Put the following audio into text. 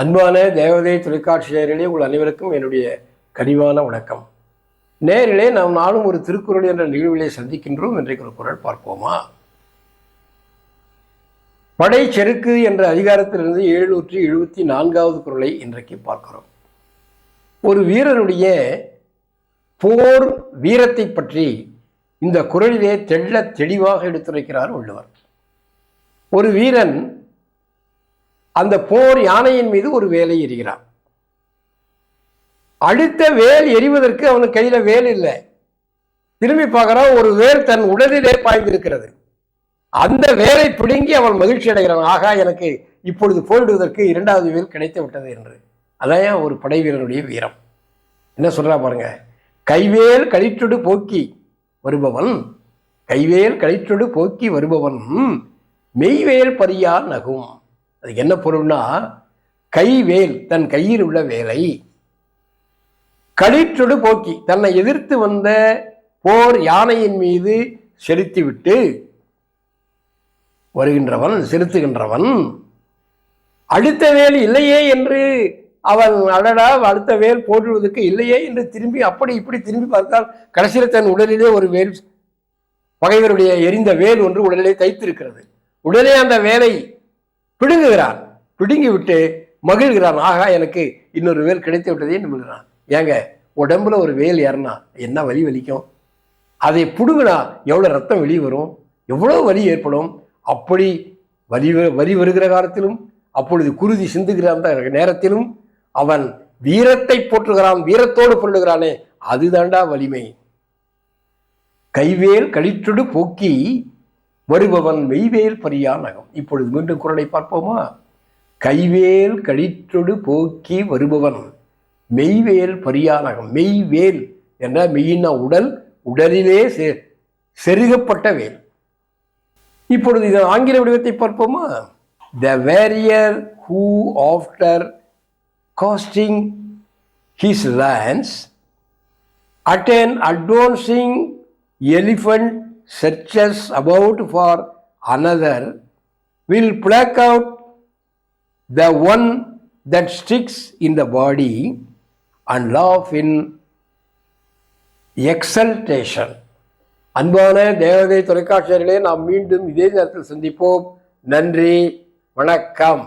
அன்பான தேவதை தொலைக்காட்சி நேயர்களே உங்கள் அனைவருக்கும் என்னுடைய கனிவான வணக்கம். நேரிலே நாம் நாளும் ஒரு திருக்குறள் என்ற நிகழ்விலே சந்திக்கின்றோம். இன்றைக்கு ஒரு குரல் பார்ப்போமா? படை செருக்கு என்ற அதிகாரத்திலிருந்து எழுநூற்றி எழுபத்தி நான்காவது குரலை இன்றைக்கு பார்க்கிறோம். ஒரு வீரனுடைய போர் வீரத்தை பற்றி இந்த குரலிலே தெள்ள தெளிவாக எடுத்துரைக்கிறார் உள்ளவர் ஒரு வீரன் அந்த போர் யானையின் மீது ஒரு வேலை எறிகிறான். அடுத்த வேல் எறிவதற்கு அவனுக்கு கையில வேல் இல்லை. திரும்பி பார்க்குறான் ஒரு வேல் தன் உடலிலே பாய்ந்திருக்கிறது. அந்த வேலை பிடுங்கி அவன் மகிழ்ச்சி அடைகிறான். ஆகா எனக்கு இப்பொழுது போரிடுவதற்கு இரண்டாவது வேல் கிடைத்து விட்டது என்று. அதான் ஒரு படை வீரனுடைய வீரம். என்ன சொல்றா பாருங்க. கைவேல் கழிற்றொடு போக்கி வருபவன் கைவேல் கழிற்றொடு போக்கி வருபவன் மெய்வேல் பரியா நகும். அது என்ன பொருள்னா கைவேல் தன் கையில் உள்ள வேலை. களிற்றொடு போக்கி தன்னை எதிர்த்து வந்த போர் யானையின் மீது செலுத்திவிட்டு வருகின்றவன் செலுத்துகின்றவன். அடுத்த வேல் இல்லையே என்று அவன் அடடா அடுத்த வேல் போடுவதற்கு இல்லையே என்று திரும்பி அப்படி இப்படி திரும்பி பார்த்தால் கடைசியில் தன் உடலிலே ஒரு வேல் பகைவருடைய எரிந்த வேல் ஒன்று உடலிலே தைத்திருக்கிறது. உடனே அந்த வேலை பிடுங்குகிறான். பிடுங்கி விட்டு மகிழ்கிறான். ஆகா எனக்கு இன்னொரு வேல் கிடைத்து விட்டதே நம்புகிறான் ஏங்க உடம்புல ஒரு வேல் ஏறினா என்ன வலி வலிக்கும்? அதை பிடுங்கினா எவ்வளோ ரத்தம் வெளியே வரும்? எவ்வளோ வலி ஏற்படும்? அப்படி வலி வ- வலி வருகிற காலத்திலும் அப்பொழுது குருதி சிந்துகிற அந்த நேரத்திலும் அவன் வீரத்தை போற்றுகிறான் வீரத்தோடு பொருளுகிறானே அதுதாண்டா வலிமை. கைவேல் கழிற்றுடு போக்கி வருபவன் மெய்வேல் பரியானகம் இப்பொழுது மீண்டும் குரலை பார்ப்போமா? கைவேல் கழிற்றொடு போக்கி வருபவன் மெய்வேல் பரியானகம் மெய்வேல் என்ற மெய்யின உடல் உடலிலே செ- செருகப்பட்ட வேல். இப்பொழுது இதன் ஆங்கில வடிவத்தை பார்ப்போமா? The warrior who after casting his lands at an advancing elephant searches about for another will pluck out the one that sticks in the body and laugh in exultation அன்பான தேவதை தொலைக்காட்சியர்களே நாம் மீண்டும் இதே நேரத்தில் சந்திப்போம் நன்றி வணக்கம்